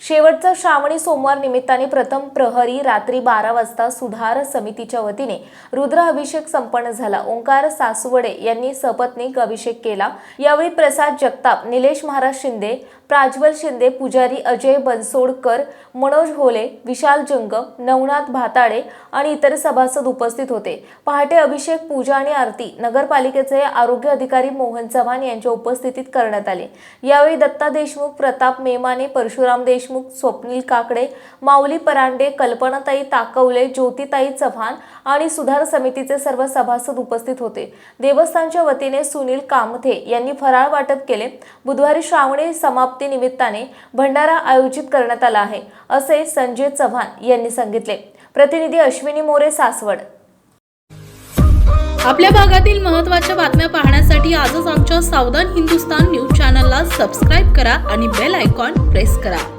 शेवटचा श्रावणी सोमवार निमित्ताने प्रथम प्रहरी रात्री बारा वाजता सुधार समितीच्या वतीने रुद्र अभिषेक संपन्न झाला. ओंकार सासवडे यांनी सपत्नीक अभिषेक केला. यावेळी प्रसाद जगताप निलेश महाराज शिंदे प्राज्वल शिंदे पुजारी अजय बनसोडकर मनोज होले विशाल जंगम नवनाथ भाताडे आणि इतर सभासद उपस्थित होते. पहाटे अभिषेक पूजा आणि आरती नगरपालिकेचे आरोग्य अधिकारी मोहन चव्हाण यांच्या उपस्थितीत करण्यात आले. यावेळी दत्ता देशमुख प्रताप मेमाने परशुराम देशमुख स्वप्नील काकडे माऊली परांडे कल्पनाताई ताकवले ज्योतिताई चव्हाण आणि सुधार समितीचे सर्व सभासद उपस्थित होते. देवस्थानच्या वतीने सुनील कामथे यांनी फराळ वाटप केले. बुधवारी श्रावणी समाप्त निमित्ताने भंडारा आयोजित करण्यात आला आहे असे संजय चव्हाण यांनी सांगितले. प्रतिनिधी अश्विनी मोरे सासवड. आपल्या भागातील महत्त्वाच्या बातम्या पाहण्यासाठी आजच आमच्या सावधान हिंदुस्तान न्यूज चॅनलला सबस्क्राईब करा आणि बेल आयकॉन प्रेस करा.